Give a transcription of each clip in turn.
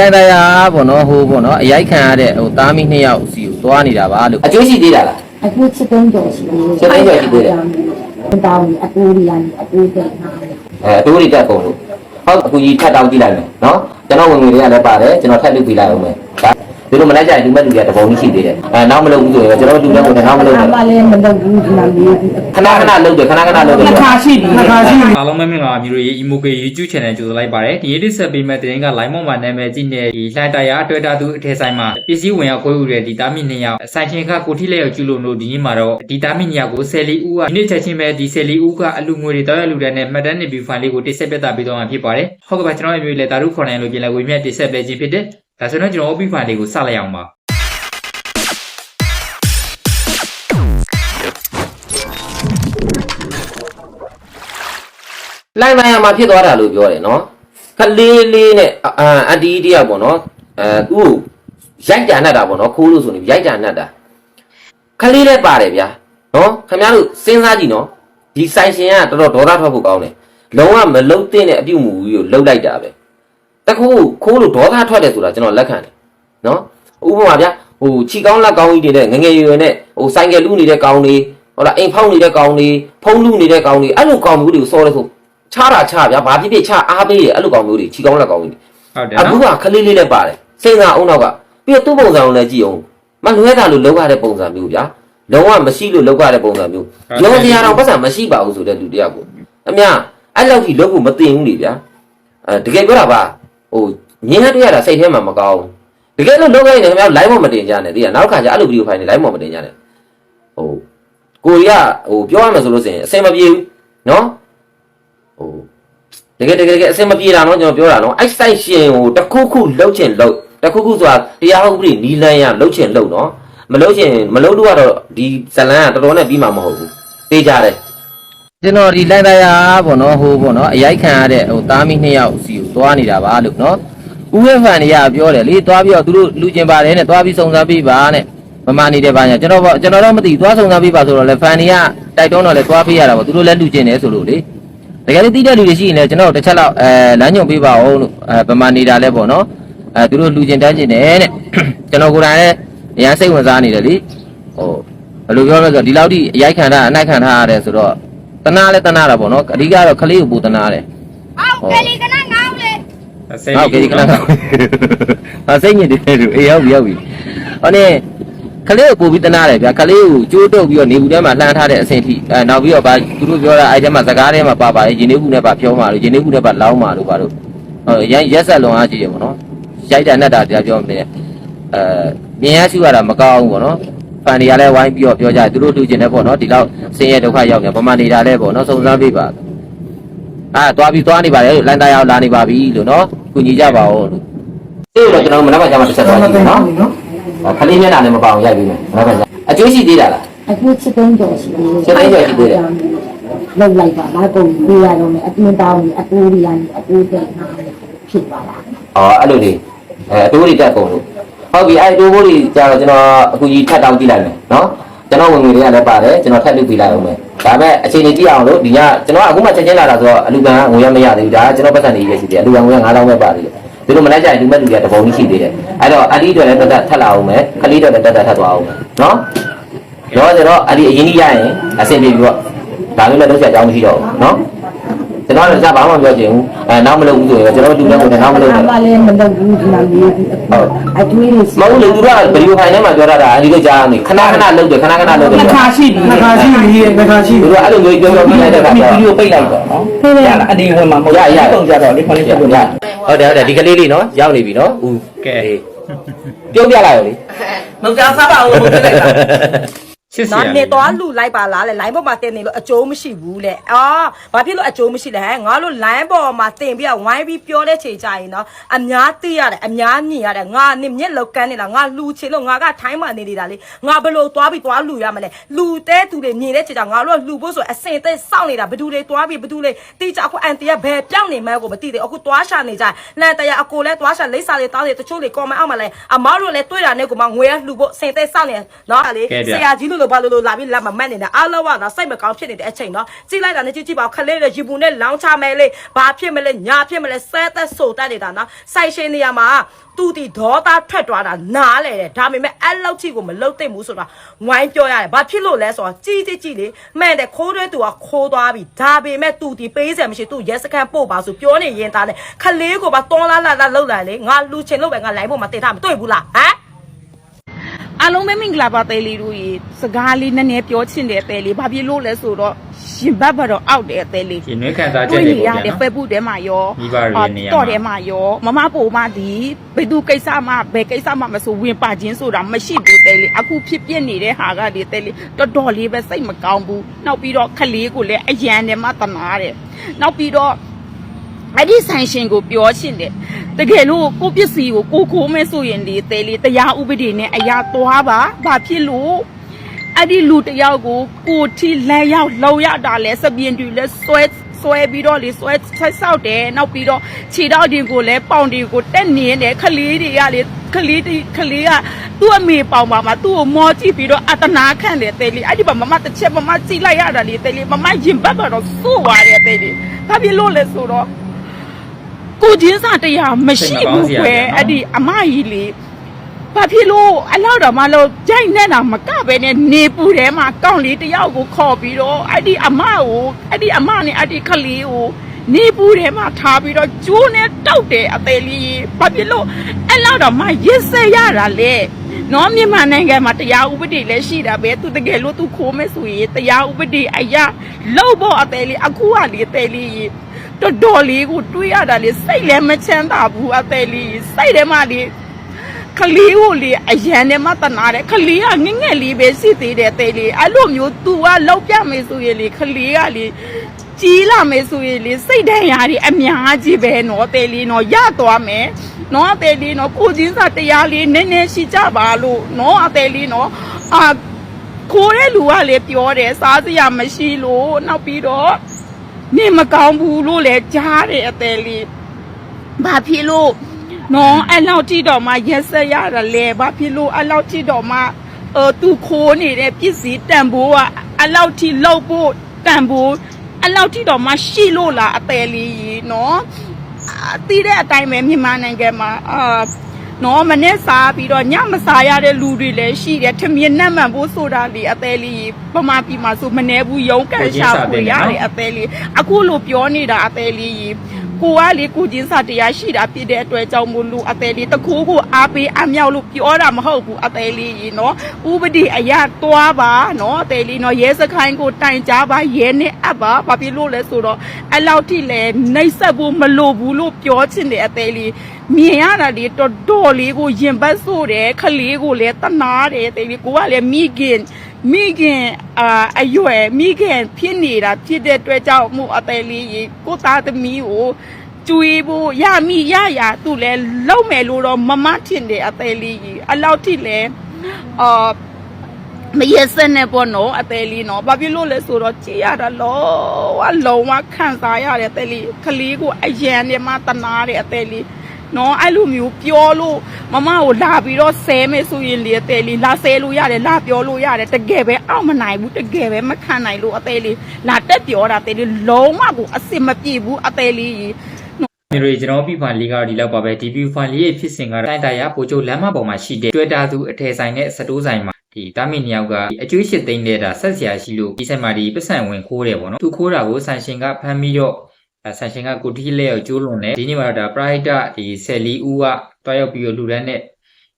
လိုင်တရားပေါ့နော်ဟိုပေါ့နော်အရိုက်ခံရတဲ့ဟိုသားမိနှစ်ယောက်စီကိုသွားနေတာပါလို့အကျိုးရှိသေးတာလားအခုချက်တုံးကြော်ရှိတယ်ချက်တုံးကြော်ရှိသေးတယ်တောင်းအကူရီကနေအကူတဲ့ဟာအဲအတိုးတွေတက်ကုန်လို့ဟုတ်အခုကြီးထပ်တောင်းကြည့်လိုက်မယ်နော်ကျွန်တော်ဝင်ငွေတွေကလည်းပါတယ်ကျွန်တော်ထပ်လုပ်ပြလိုက်အောင်မယ် ဒါဒီလိုမလိုက်ကြရင်ဒီမဲ့လူတွေကတပုံကြီးရှိသေးတယ်အဲနောက်မလုပ်ဘူးဆိုရင်ကျွန်တော်တို့လူတွေကိုနောက်မလုပ်အနဲ့မလည်းမလုပ်ဘူးဒီမှာလေးခဏခဏလုပ်တယ်ခဏခဏလုပ်တယ်နှစ်ခါရှိပြီနှစ်ခါရှိပြီအားလုံးပဲမင်္ဂလာပါမျိုးတွေ Emoke YouTube Channel ကြိုဆိုလိုက်ပါတယ်ဒီနေ့ဆက်ပေးမဲ့တဲ့ရင်က line မောင်မှာနာမည်ကြီးနေဒီလှိုင်တရားတွေ့တာသူအထက်ဆိုင်မှာပစ္စည်းဝင်ရောက်ခွဲယူတဲ့ဒီသားမိနှစ်ယောက်ဆိုင်ရှင်ကကိုထိလက်ရောက်ကျူလို့လို့ဒီနေ့မှာတော့ဒီသားမိနှစ်ယောက်ကိုဆယ်လီဦးကဒီနေ့ချက်ချင်းပဲဒီဆယ်လီဦးကအလူငွေတွေတောက်ရလူတဲ့နဲ့မှတ်တမ်းနေပြီးဖိုင်လေးကိုတိဆက်ပြသပေးသွားမှာဖြစ်ပါတယ်ဟုတ်ကဲ့ပါကျွန်တော်ရဲ့မျိုးလေတာရုခေါ်နိုင်လို့ပြင်လဲဝေမြတ်တိဆက်ပေးခြင်းဖြစ်တယ် ဒါဆိုတော့ကျွန်တော် OP ဖိုင်လေးကိုစလိုက်အောင်ပါလိုက်လိုက်ရမှာဖြစ်သွားတာလို့ပြောတယ်နော်ခလေးလေးနဲ့အာအန်တီတယောက်ပေါ့နော်အဲသူ့ကိုရိုက်ကြံတတ်တာပေါ့နော်ခိုးလို့ဆိုနေရိုက်ကြံတတ်တာခလေးလည်းပါတယ်ဗျာနော်ခင်ဗျားတို့စဉ်းစားကြည့်နော်ဒီဆိုင်ရှင်ကတော်တော်ဒေါသထွက်ဖို့ကောင်းတယ်လုံးဝမလုံတဲ့တဲ့အပြုတ်မူကြီးကိုလှုပ်လိုက်တာပဲ တခုခိုးလို့ဒေါသထွက်တယ်ဆိုတာကျွန်တော်လက်ခံတယ်နော်ဥပမာဗျာဟိုခြီကောင်းလက်ကောင်းကြီးတွေနဲ့ငငယ်ရွယ်ရွယ်နဲ့ဟိုဆိုင်ကယ်လူနေတဲ့ကောင်းလေးဟုတ်လားအိမ်ဖောက်နေတဲ့ကောင်းလေးဖုံးလူနေတဲ့ကောင်းလေးအဲ့လိုကောင်းမျိုးတွေကိုစောလဲဆိုချားတာချားဗျာဘာဖြစ်ဖြစ်ချအားပေးတယ်အဲ့လိုကောင်မျိုးတွေခြီကောင်းလက်ကောင်းကြီးဟုတ်တယ်အခုနော်ကခလေးလေးလည်းပါတယ်စိတ်သာအုံနောက်ကပြီးတော့သူ့ပုံစံကိုလည်းကြည့်အောင်မလွဲတာလို့လောက်ရတဲ့ပုံစံမျိုးဗျာလုံးဝမရှိလို့လောက်ရတဲ့ပုံစံမျိုးရောစရာတော့ပတ်စံမရှိပါဘူးဆိုတဲ့လူတယောက်ကိုအများအဲ့လောက်ကြီးလောက်ဖို့မတင်ဘူးလေဗျာအဲတကယ်ပြောတာပါ ဟိုညင်းရတွေ့ရတာစိတ်ထဲမှာမကောင်းဘူးတကယ်လို့လောက်ရရင်ခင်ဗျား live မတင်ကြနဲ့တကယ်နောက်ခါကျအဲ့လိုဗီဒီယိုဖိုင်တွေ live မတင်ကြနဲ့ဟိုကိုကြီးကဟိုပြောရမယ်ဆိုလို့ရှိရင်အဆင်မပြေဘူးနော်ဟိုတကယ်တကယ်တကယ်အစင်မပြေတာနော်ကျွန်တော်ပြောတာနော်အဲ့ဆိုင်ရှင်ကိုတစ်ခုခုလှုပ်ချင်လှုပ်တစ်ခုခုဆိုတာတရားဟုတ်ပြီနီလန်းရလှုပ်ချင်လှုပ်နော်မလှုပ်ချင်မလှုပ်လို့ကတော့ဒီဇလန်းကတော်တော်နဲ့ပြီးမှာမဟုတ်ဘူးသိကြတယ်ကျွန်တော်ဒီလိုင်တရားပေါ့နော်ဟိုပေါ့နော်အရိုက်ခံရတဲ့ဟိုသားမိနှစ်ယောက်စီကို သွားနေတာပါလို့နော်ဦးဝဲဖန်တွေကပြောတယ်လေသွားပြီးတော့သူတို့လူကျင်ပါတယ်နဲ့သွားပြီးစုံစမ်းပေးပါနဲ့မမနေတဲ့ဘာညာကျွန်တော်ကျွန်တော်တော့မသိသွားစုံစမ်းပေးပါဆိုတော့လေဖန်တွေကတိုက်တွန်းတော့လေသွားပေးရတာပေါ့သူတို့လည်းလူကျင်တယ်ဆိုလို့လေတကယ်လို့တိတဲ့လူတွေရှိရင်လည်းကျွန်တော်တစ်ချက်လောက်အဲလမ်းညွှန်ပေးပါအောင်လို့အဲဗမာနေတာလဲပေါ့နော်အဲသူတို့လူကျင်တန်းကျင်တယ်တဲ့ကျွန်တော်ကိုယ်တိုင်လည်းအရန်စိတ်ဝင်စားနေတယ်လေဟိုဘယ်လိုပြောလဲဆိုတော့ဒီလောက်ထိအရိုက်ခံထားအနိုင်ခံထားရတယ်ဆိုတော့တနာလဲတနာတာပေါ့နော်အဓိကတော့ခလေးကိုပူတနာတယ်အောက်ကလေးကနငောင်းလေ ဆယ်လီဟုတ်ကဲ့ဦးခဏခဏဟာစိတ်ညစ်တယ်လူအေးရောက်ပြီရောက်ပြီဟောနေခလေးကိုပူပြီးတနာတယ်ဗျာခလေးကိုကျိုးတုပ်ပြီးတော့နေဘူးထဲမှာလှမ်းထားတဲ့အဆင့်ထိအဲနောက်ပြီးတော့ဗာသူတို့ပြောတာအဲ့ထဲမှာစကားထဲမှာပါပါရင်နေဘူးနဲ့ပါပြောမှာလို့နေဘူးနဲ့ပါလောင်းမှာလို့ပါလို့ဟောရရက်ဆက်လွန်အားကြည့်ရပေါ့နော်ရိုက်တာနဲ့တာတရားပြောမယ်အဲမြင်ရရှိရတာမကောင်းဘူးပေါ့နော်ဖန်တွေကလည်းဝိုင်းပြီးတော့ပြောကြတယ်သူတို့လူကျင်တယ်ပေါ့နော်ဒီလောက်ဆင်းရဲဒုက္ခရောက်နေဗမာနေတာလဲပေါ့နော်စုံစမ်းပေးပါအာသွားပြီးသွားနေပါလေလိုင်းသားရောက်လာနေပါပြီလို့နော် ကုညီကြပါဦးလို့သိလို့ကျွန်တော်မနက်ဖြန်ကျမှတစ်ချက်သွားကြည့်မယ်နော်ခလေးမျက်နှာလည်းမပေါအောင်ရိုက်ပေးမယ်မနက်ဖြန်ကျအကျိုးရှိသေးတာလားအခုချက်တုံးကြော်ရှိတယ်ချက်တုံးကြော်ရှိသေးတယ်လောက်လိုက်ပါဘာကုန်ပေးရတော့မယ်အတင်းတောင်းအကူရီကနေအကူတဲ့ဟာဖြစ်သွားတာအော်အဲ့လိုလေးအဲအတိုးတွေတက်ကုန်လို့ဟုတ်ပြီအဲ့အတိုးဘိုးတွေကျတော့ကျွန်တော်အခုကြီးထပ်တောင်းကြည့်လိုက်မယ်နော် ကျွန်တော်ဝင်ငွေတွေကလည်းပါတယ်ကျွန်တော်ထပ်လုပ်ပြလိုက်အောင်မယ်ဒါပေမဲ့အချိန်ကြီးကြည့်အောင်လို့ဒီကကျွန်တော်အခုမှချက်ချင်းလာတာဆိုတော့အလူကံငွေရမရသေးဘူးဒါကကျွန်တော်ပတ်စံနေရရှိတယ်အလူကံငွေက9000ပဲပါသေးတယ်ဒီလိုမလိုက်ကြရင်ဒီမဲ့လူတွေကတပုံကြီးရှိသေးတယ်အဲ့တော့အဒီအတွက်လည်းတက်တက်ထပ်လာအောင်မယ်ခလေးအတွက်လည်းတက်တက်ထပ်သွားအောင်မယ်နော်တော့ကျတော့အဒီအရင်ကြီးရရင်အဆင်ပြေပြီပေါ့ဒါမျိုးလည်းလုပ်ချက်အကြောင်းမရှိတော့ဘူးနော် ကျွန်တော်လည်းစဘာမှမပြောချင်ဘူးအဲနောက်မလုပ်ဘူးဆိုရင်ကျွန်တော်တူလည်းကိုနောက်မလုပ်အနဲ့မလည်းမလုပ်ဘူးဒီမှာလေးအကျွေးလေးမဟုတ်လေသူကဗီဒီယိုဖိုင်ထဲမှာပြောတာအဒီလိုကြားနေခဏခဏလုပ်တယ်ခဏခဏလုပ်တယ်နှစ်ခါရှိပြီနှစ်ခါရှိပြီနှစ်ခါရှိသူပြီကအဲ့လိုမျိုးပြောပြောပြလိုက်တဲ့အခါကျဗီတော့ဒီယိုပိတ်လိုက်တော့နော်ရလားအဒီဝင်မှာမဟုတ်ဘူးပုံကြတော့လေခဏလေးပြလို့ရဟုတ်တယ်ဟုတ်တယ်ဒီကလေးလေးနော်ရောက်နေပြီနော်ဦးကဲပြုံးပြလိုက်ရောလေမကြစားပါဘူးဟုတ်ကဲ့ချ စ်စနော်ရာနေတော့လူလိုက်ပါလားလေ line ပေါ်မှာတင်နေလို့အကျိုးမရှိဘူးလေအော်ဘာဖြစ်လို့အကျိုးမရှိလဲဟဲ့ငါတို့ line ပေါ်မှာတင်ပြီးတော့ဝိုင်းပြီးပြောတဲ့ချိန်ကြရင်နော်အများသိရတယ်အများမြင်ရတယ်ငါနေမျက်လောက်ကန်းနေတာငါလူချင်လို့ငါကထိုင်းမှနေနေတာလေငါဘယ်လို့သွားပြီးသွားလူရမလဲလူတဲသူတွေမြင်တဲ့ချိန်ကြငါတို့ကလူဖို့ဆိုအစင်သက်စောင့်နေတာဘသူတွေသွားပြီးဘသူတွေတိကျအခုအန်တီကဘယ်ပြောင်းနေမှန်းကိုမသိသေးအခုသွားရှာနေကြလန်တရအကိုလဲသွားရှာလိမ့်စာတွေတောင်းတယ်တချို့တွေ comment အောက်မှာလဲအမားတို့လည်းတွေ့တာနဲ့ကိုမှငွေရလှူဖို့စင်သက်စောင့်နေနော်လေဆရာကြီးလို့လို့ဘာလို့လို့လာပြီးလက်မမက်နေတာအားလုံးကဒါစိတ်မကောင်းဖြစ်နေတဲ့အချိန်နော်ကြည့်လိုက်တာနဲ့ကြည့်ကြည့်ပါခလေးတွေရီပူနဲ့လောင်းချမဲလေးဘာဖြစ်မလဲညာဖြစ်မလဲဆဲသက်ဆိုတတ်နေတာနော်စိုက်ရှင်နေရာမှာသူတီဒေါသထွက်သွားတာနားလေတယ်ဒါပေမဲ့အဲ့လောက်ထိကိုမလုတ်သိမ့်ဘူးဆိုတာဝိုင်းပြောရတယ်ဘာဖြစ်လို့လဲဆိုတော့ကြီးကြီးကြီးလေးမှန်တယ်ခိုးတွဲသူကခိုးသွားပြီဒါပေမဲ့သူတီပေးစရာမရှိသူရဲစခန်းပို့ပါဆိုပြောနေရင်သားလေခလေးကိုပါတွန်းလာလာလာလောက်လာလေငါလူချင်လို့ပဲငါလိုင်းပေါ်မှာတင်ထားမတွေ့ဘူးလားဟမ် အားလုံးပဲမင်္ဂလာပါတဲလေးတို့ရေစကားလေးနည်းနည်းပြောချင်တယ်တဲလေးဘာဖြစ်လို့လဲဆိုတော့ရှင်ဘတ်ဘတ်တော့အောက်တယ်တဲလေးဒီနွေးခံစားချက်တွေ့တွေနေရပေါ့တယ်ဗျာဖက်ဘူးတဲမှာရောမိဘတွေရဲ့နေရာမှာတော့တဲမှာရောမမပိုမဒီဘယ်သူကိစ္စမှဘယ်ကိစ္စမှမဆိုဝင်ပါခြင်းဆိုတာမရှိဘူးတဲလေးအခုဖြစ်ပြနေတဲ့ဟာကဒီတဲလေးတော်တော်လေးပဲစိတ်မကောင်းဘူးနောက်ပြီးတော့ခလေးကိုလည်းအယံနဲ့မှတနာတယ်နောက်ပြီးတော့အဲ့ဒီဆိုင်ရှင်ကိုပြောချင်တယ် တကယ်လို့ကိုပစ္စည်းကိုကိုခိုးမဲဆိုရင်ဒီတဲလေးတရားဥပဒေနဲ့အရာသွားပါဘာဖြစ်လို့အဲ့ဒီလူတယောက်ကိုကိုတီလက်ရောက်လုံရတာလဲစပြင်းတူလဲဆွဲဆွဲပြီးတော့လေဆွဲဆက်ဆောက်တယ်နောက်ပြီးတော့ခြေထောက်တင်ကိုလဲပေါင်တင်ကိုတက်နေတယ်ခလေးတွေကလေခလေးတီခလေးကသူ့အမေပေါင်ပါမှာသူ့ကိုမောကြည့်ပြီးတော့အတနာခံတယ်တဲလေးအဲ့ဒီမှာမမတစ်ချက်မမကြည့်လိုက်ရတာလေတဲလေးမမရင်ဘတ်ကတော့စိုးသွားတယ်တဲလေးဘာဖြစ်လို့လဲဆိုတော့ ကိုချင်းစာတရားမရှိဘူးခွဲအဲ့ဒီအမကြီးလေဘာဖြစ်လို့အလောက်တော့မလို့ကြိုက်နေတာမကပဲနဲ့နေပူထဲမှာကောင်းလေးတယောက်ကိုခေါ်ပြီးတော့အဲ့ဒီအမကိုအဲ့ဒီအမနဲ့အဲ့ဒီခလေးကိုနေပူထဲမှာထားပြီးတော့ကျိုးနဲ့တောက်တယ်အသေးလေးဘာဖြစ်လို့အလောက်တော့မရစ်စဲရတာလေနော်မြန်မာနိုင်ငံမှာတရားဥပဒေလည်းရှိတာပဲသူတကယ်လို့သူခိုးမဲ့ဆိုရင်တရားဥပဒေအရာလောက်ဖို့အသေးလေးအခုကလေအသေးလေး တော်တော်လေးကိုတွေးရတာလေစိတ်လည်းမချမ်းသာဘူးအသက်လေးစိတ်ထဲမှာလေခလေးကိုလေအရန်နဲ့မတနာတယ်ခလေးကငငယ်လေးပဲရှိသေးတယ်တဲ့လေးအဲ့လိုမျိုး तू ကလောက်ပြမယ်ဆိုရင်လေခလေးကလေကြီးလာမယ်ဆိုရင်လေစိတ်ဒဏ်ရာတွေအများကြီးပဲနော်တဲ့လေးနော်ရသွားမယ်နော်အသေးလေးနော်ကိုချင်းစာတရားလေးနည်းနည်းရှိကြပါလို့နော်အသေးလေးနော်အာခိုးတဲ့လူကလေပြောတယ်စားစရာမရှိလို့နောက်ပြီးတော့ နေမကောင်းဘူးလို့လည်းကြားတယ်အသေးလေးဘာဖြစ်လို့နော်အဲ့လောက်ကြည့်တော့မှရက်ဆက်ရတာလေဘာဖြစ်လို့အဲ့လောက်ကြည့်တော့မှ呃သူခိုးနေတဲ့ပစ္စည်းတန်ဖိုးကအဲ့လောက်ထိလောက်ဖို့တန်ဖိုးအဲ့လောက်ထိတော့မှရှိလို့လားအသေးလေးကြီးနော်အာသိတဲ့အတိုင်းပဲမြန်မာနိုင်ငံမှာအာ နော်မနဲ့စားပြီးတော့ညမစားရတဲ့လူတွေလည်းရှိတယ်ထမင်းနဲ့မှန်ဖို့ဆိုတာလေအသေးလေးပမာပြည်မှာဆိုမနေဘူးရုံးကန်ရှာဖွေရတယ်အသေးလေးအခုလိုပြောနေတာအသေးလေး ကိုကလေကိုချင်းစာတရားရှိတာဖြစ်တဲ့အတွက်ကြောင့်မို့လို့အသေးလေးတခိုးကိုအားပေးအမြောက်လို့ပြောတာမဟုတ်ဘူးအသေးလေးနော်ဥပဒေအရာသွားပါနော်အသေးလေးနော်ရဲစခိုင်းကိုတိုင်ကြားပါရဲနဲ့အပ်ပါဘာဖြစ်လို့လဲဆိုတော့အဲ့လောက်ထိလဲနှိပ်ဆက်ဖို့မလိုဘူးလို့ပြောချင်တယ်အသေးလေးမြင်ရတာလေတော်တော်လေးကိုရင်ပတ်ဆို့တယ်ခလေးကိုလည်းတနာတယ်တိတ်လေးကိုကလည်းမိခင် မိခင်အာအရွယ်မိခင်ဖြစ်နေတာဖြစ်တဲ့အတွက်ကြောင့်မို့အသေးလေးကြီးကိုသားသမီးကိုကျွေးဖို့ရမိရရသူလည်းလုံမယ်လို့တော့မမထင်တယ်အသေးလေးကြီးအလောက်ထိလည်းအာမရစနဲ့ပေါ့နော်အသေးလေးနော်ဘာဖြစ်လို့လဲဆိုတော့ကြည်ရတာလောဝလုံးဝခံစားရတယ်အသေးလေးခလေးကိုအယံနဲ့မှတနာတယ်အသေးလေး နော်အဲ့လိုမျိုးပြောလို့မမကိုလာပြီးတော့ဆဲမယ်ဆိုရင်လေအသေးလေးလာဆဲလို့ရတယ်လာပြောလို့ရတယ်တကယ်ပဲအောက်မနိုင်ဘူးတကယ်ပဲမခံနိုင်လို့အသေးလေးလာတက်ပြောတာအသေးလေးလုံးဝကိုအစ်စ်မပြေဘူးအသေးလေးမျိုးတွေကျွန်တော်ပြဖန်လေးကတော့ဒီလောက်ပါပဲဒီ view file လေးရဲ့ဖြစ်စဉ်ကတော့တိုက်တရပိုချိုလမ်းမပေါ်မှာရှိတဲ့တွေ့တာသူအထည်ဆိုင်နဲ့စတိုးဆိုင်မှာဒီတာမီနှစ်ယောက်ကဒီအကျွေးရှစ်သိန်းနေတာဆက်ဆရာရှိလို့ဒီဆိုင်မှာဒီပတ်စံဝင်ခိုးတယ်ပေါ့နော်သူခိုးတာကိုဆန်ရှင်ကဖမ်းပြီးတော့အဲ ဆန်ရှင်ကကိုတီလက်ကိုကျိုးလွန်တယ်ဒီနေ့မှာတော့ဒါ pride ဒီဆယ်လီဦးကတွားရောက်ပြီးတော့လူတန်းနဲ့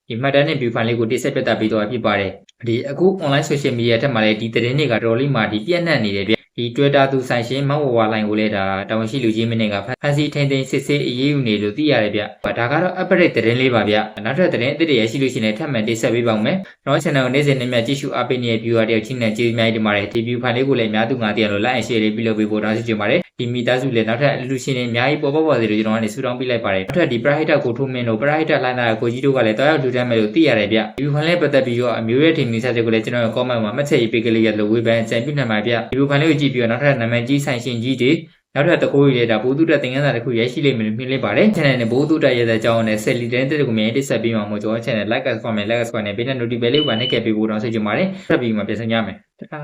ဒီမှတ်တမ်းနဲ့ view file လေးကိုတိဆက်ပြတ်တာပြီးတော့ဖြစ်ပါတယ်ဒီအခု online social media ထက်မှာလည်းဒီသတင်းတွေကတော်တော်လေးမှဒီပြန့်နှံ့နေတယ်ဗျ ဒီ Twitter သူဆိုင်ရှင်မောင်ဝဝလိုင်းကိုလည်းဒါတာဝန်ရှိလူကြီးမင်းတွေကဖန်စီထိန်ထိန်စစ်စစ်အေးအေးယူနေလို့သိရတယ်ဗျဒါကတော့ update သတင်းလေးပါဗျနောက်ထပ်သတင်းအသစ်တွေရရှိလို့ရှိရင်လည်းထပ်မံတင်ဆက်ပေးပါဦးမယ်ကျွန်တော် channel ကိုနေ့စဉ်နေ့မြတ်ကြည့်ရှုအားပေးနေတဲ့ viewer တယောက်ချင်းနဲ့ကျေးဇူးအများကြီးတင်ပါတယ်ဒီ view file လေးကိုလည်းအများသူငါသိရလို့ like and share လေးပြုလုပ်ပေးဖို့တောင်းဆိုချင်ပါတယ်ဒီမိသားစုလည်းနောက်ထပ်အလူရှင်တွေအများကြီးပေါ်ပေါ်ပေါ်စီလို့ကျွန်တော်ကနေဆုတောင်းပေးလိုက်ပါတယ်နောက်ထပ်ဒီ private ကိုထိုးမင်းတို့ private လိုင်းသားကိုကြီးတို့ကလည်းတောက်ရောက်လူတန်းမယ်လို့သိရတယ်ဗျ view file လေးပတ်သက်ပြီးတော့အမျိုးရဲ့ထင်မြင်ချက်တွေကိုလည်းကျွန်တော်ရဲ့ comment မှာမှတ်ချက်ရေးပေးကလေးရလို့ဝေဖန်အကြံပြုနိုင်ပါဗျ view file လေးကိုကြည့်ပြီးတော့နောက်ထပ်နာမည်ကြီးဆိုင်ရှင်ကြီးတွေနောက်ထပ်တစ်ခုရတာဘိုးသူတက်သင်ခန်းစာတစ်ခုရရှိလိမ့်မယ်လို့မြင်လိုက်ပါတယ် channel နဲ့ဘိုးသူတက်ရဲ့အကြောင်းနဲ့ဆက်လီတဲ့တဲ့ကိုမြင်တိဆက်ပြီးမှာမို့ကျွန်တော် channel like comment like comment နဲ့ဘေးနဲ့ notification လေးပါနှိပ်ခဲ့ပေးဖို့တောင်းဆိုချင်ပါတယ်ဆက်ပြီးမှပြန်ဆောင်ကြမယ်တခါ